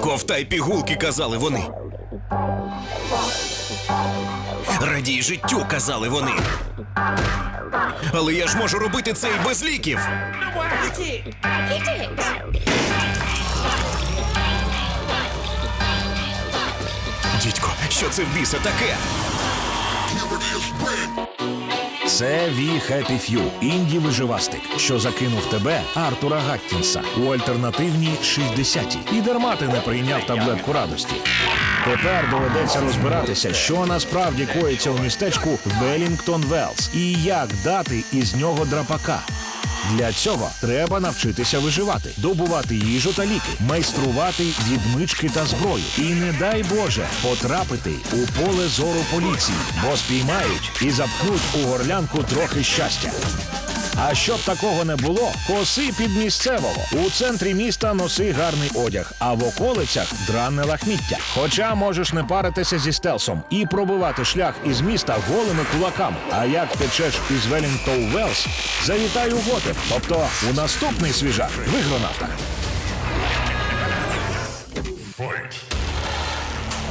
Ковтай пігулки, казали вони. Радій життю, казали вони. Але я ж можу робити це і без ліків. Дідько, що це в біса таке? Це Ві Хеппі Ф'ю, інді виживастик, що закинув тебе, Артура Гаттінса, у альтернативній 60-ті. І дарма ти не прийняв таблетку радості. Тепер доведеться розбиратися, що насправді коїться у містечку Велінгтон Велс і як дати із нього драпака. Для цього треба навчитися виживати, добувати їжу та ліки, майструвати відмички та зброю. І не дай Боже потрапити у поле зору поліції, бо спіймають і запхнуть у горлянку трохи щастя. А щоб такого не було, коси під місцевого. У центрі міста носи гарний одяг, а в околицях дранне лахміття. Хоча можеш не паритися зі стелсом і пробивати шлях із міста голими кулаками. А як течеш із Велінгтон Велс, завітай у Готем, тобто у наступний свіжак в ігронавтах.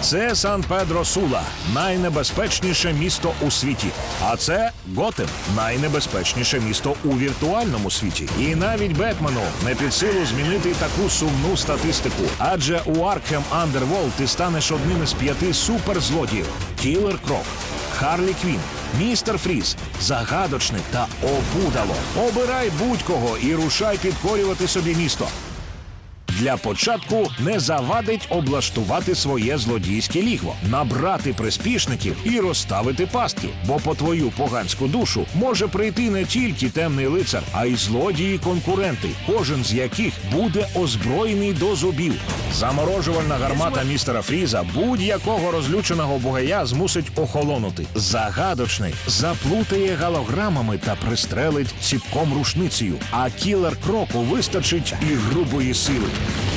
Це Сан Педро Сула, найнебезпечніше місто у світі. А це Готем, найнебезпечніше місто у віртуальному світі. І навіть Бетмену не під силу змінити таку сумну статистику. Адже у Аркхем Андерволд ти станеш одним із п'яти суперзлодіїв: Кілер Крок, Харлі Квін, Містер Фріз, Загадочник та Опудало. Обирай будь-кого і рушай підкорювати собі місто. Для початку не завадить облаштувати своє злодійське лігво, набрати приспішників і розставити пастки. Бо по твою поганську душу може прийти не тільки темний лицар, а й злодії-конкуренти, кожен з яких буде озброєний до зубів. Заморожувальна гармата містера Фріза будь-якого розлюченого бугая змусить охолонути. Загадочний заплутає галограмами та пристрелить ціпком рушницею. А кілер кроку вистачить і грубої сили.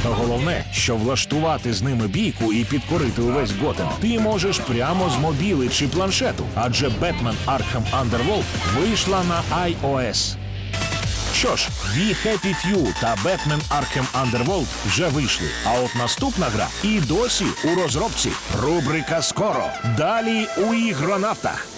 Головне, що влаштувати з ними бійку і підкорити увесь Готем, ти можеш прямо з мобіли чи планшету, адже Бетмен Arkham Underworld вийшла на iOS. Що ж, We Happy Few та Batman Arkham Underworld вже вийшли. А от наступна гра і досі у розробці. Рубрика скоро. Далі у ігронавтах.